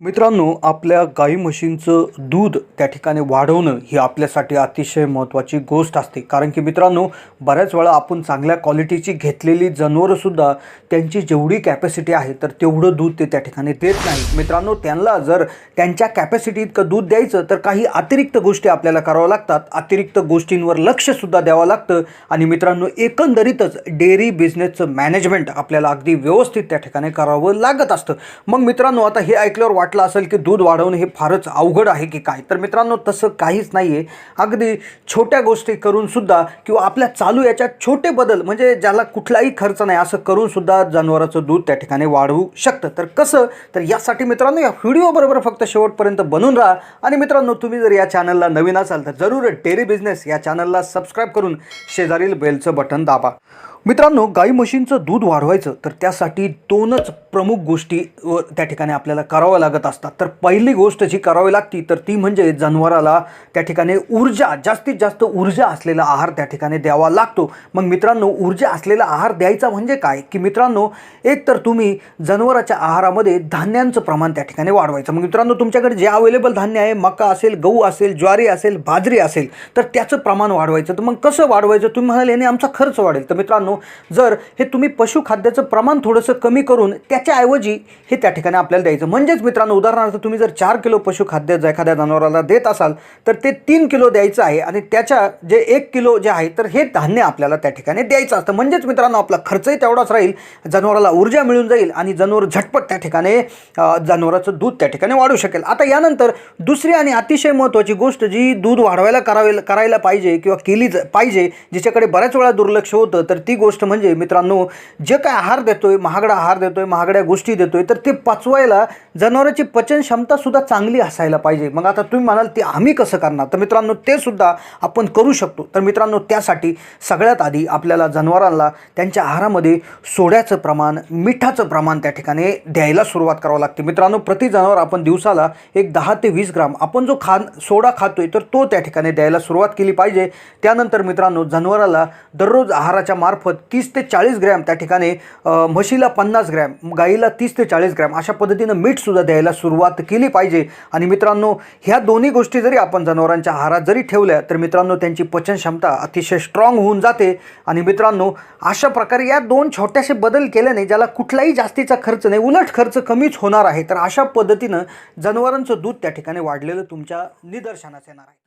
मित्रांनो आपल्या गाई म्हशींचं दूध त्या ठिकाणी वाढवणं ही आपल्यासाठी अतिशय महत्त्वाची गोष्ट असते. कारण की मित्रांनो बऱ्याच वेळा आपण चांगल्या क्वालिटीची घेतलेली जनावरंसुद्धा त्यांची जेवढी कॅपॅसिटी आहे तर तेवढं दूध ते त्या ठिकाणी देत नाही. मित्रांनो त्यांना जर त्यांच्या कॅपॅसिटी इतकं दूध द्यायचं तर काही अतिरिक्त गोष्टी आपल्याला कराव्या लागतात. अतिरिक्त गोष्टींवर लक्षसुद्धा द्यावं लागतं. आणि मित्रांनो एकंदरीतच डेअरी बिझनेसचं मॅनेजमेंट आपल्याला अगदी व्यवस्थित त्या ठिकाणी करावं लागत असतं. मग मित्रांनो आता हे ऐकल्यावर वाटलं असेल की दूध वाढवणं हे फारच अवघड आहे की काय? तर मित्रांनो तसं काहीच नाही आहे अगदी छोट्या गोष्टी करूनसुद्धा किंवा आपल्या चालू याच्यात छोटे बदल म्हणजे ज्याला कुठलाही खर्च नाही असं करूनसुद्धा जनावराचं दूध त्या ठिकाणी वाढवू शकतं. तर कसं? तर यासाठी मित्रांनो या व्हिडिओबरोबर फक्त शेवटपर्यंत बनून राहा. आणि मित्रांनो तुम्ही जर या चॅनलला नवीन असाल तर जरूर डेअरी बिझनेस या चॅनलला सबस्क्राईब करून शेजारील बेलचं बटन दाबा. मित्रांनो गाई म्हशींचं दूध वाढवायचं तर त्यासाठी दोनच प्रमुख गोष्टी त्या ठिकाणी आपल्याला कराव्या लागत असतात. तर पहिली गोष्ट जी करावी लागती तर ती म्हणजे जनावराला त्या ठिकाणी ऊर्जा जास्तीत जास्त ऊर्जा असलेला आहार त्या ठिकाणी द्यावा लागतो. मग मित्रांनो ऊर्जा असलेला आहार द्यायचा म्हणजे काय? की मित्रांनो एक तर तुम्ही जनावराच्या आहारामध्ये धान्यांचं प्रमाण त्या ठिकाणी वाढवायचं. मग मित्रांनो तुमच्याकडे जे अवेलेबल धान्य आहे मका असेल गहू असेल ज्वारी असेल बाजरी असेल तर त्याचं प्रमाण वाढवायचं. तर मग कसं वाढवायचं? तुम्ही म्हणाल याने आमचा खर्च वाढेल. तर मित्रांनो जर हे तुम्ही पशुखाद्याचं प्रमाण थोडंसं कमी करून त्याच्याऐवजी हे त्या ठिकाणी आपल्याला द्यायचं. म्हणजेच मित्रांनो उदाहरणार्थ तुम्ही जर चार किलो पशुखाद्य जर एखाद्या जनावराला देत असाल तर ते तीन किलो द्यायचं आहे आणि त्याच्या जे एक किलो जे आहे तर हे धान्य आपल्याला त्या ठिकाणी द्यायचं असतं. म्हणजेच मित्रांनो आपला खर्चही तेवढाच राहील जनावराला ऊर्जा मिळून जाईल आणि जनावर झटपट त्या ठिकाणी जनावराचं दूध त्या ठिकाणी वाढू शकेल. आता यानंतर दुसरी आणि अतिशय महत्त्वाची गोष्ट जी दूध वाढवायला करावे करायला पाहिजे किंवा केली ज- पाहिजे जिच्याकडे बऱ्याच वेळा दुर्लक्ष होतं तर ती गोष्ट म्हणजे मित्रांनो जे काय आहार देतोय महागडा आहार देतोय महागड्या गोष्टी देतोय तर ते पचवायला जनावरांची पचन क्षमता सुद्धा चांगली असायला पाहिजे. मग आता तुम्ही म्हणाल ते आम्ही कसं करणार? तर मित्रांनो ते सुद्धा आपण करू शकतो. तर मित्रांनो त्यासाठी सगळ्यात आधी आपल्याला जनावरांना त्यांच्या आहारामध्ये सोड्याचं प्रमाण मिठाचं प्रमाण त्या ठिकाणी द्यायला सुरुवात करावं लागते. मित्रांनो प्रति जनावर आपण दिवसाला एक दहा ते वीस ग्राम आपण जो खा सोडा खातोय तर तो त्या ठिकाणी द्यायला सुरुवात केली पाहिजे. त्यानंतर मित्रांनो जनावराला दररोज आहाराच्या मार्फत तीस ते चाळीस ग्रॅम त्या ठिकाणी म्हशीला पन्नास ग्रॅम गाईला तीस ते चाळीस ग्रॅम अशा पद्धतीनं मीठसुद्धा द्यायला सुरुवात केली पाहिजे. आणि मित्रांनो ह्या दोन्ही गोष्टी जरी आपण जनावरांच्या आहारात जरी ठेवल्या तर मित्रांनो त्यांची पचन क्षमता अतिशय स्ट्रॉंग होऊन जाते. आणि मित्रांनो अशा प्रकारे या दोन छोट्याशे बदल केल्याने ज्याला कुठलाही जास्तीचा खर्च नाही उलट खर्च कमीच होणार आहे. तर अशा पद्धतीनं जनावरांचं दूध त्या ठिकाणी वाढलेलं तुमच्या निदर्शनास येणार आहे.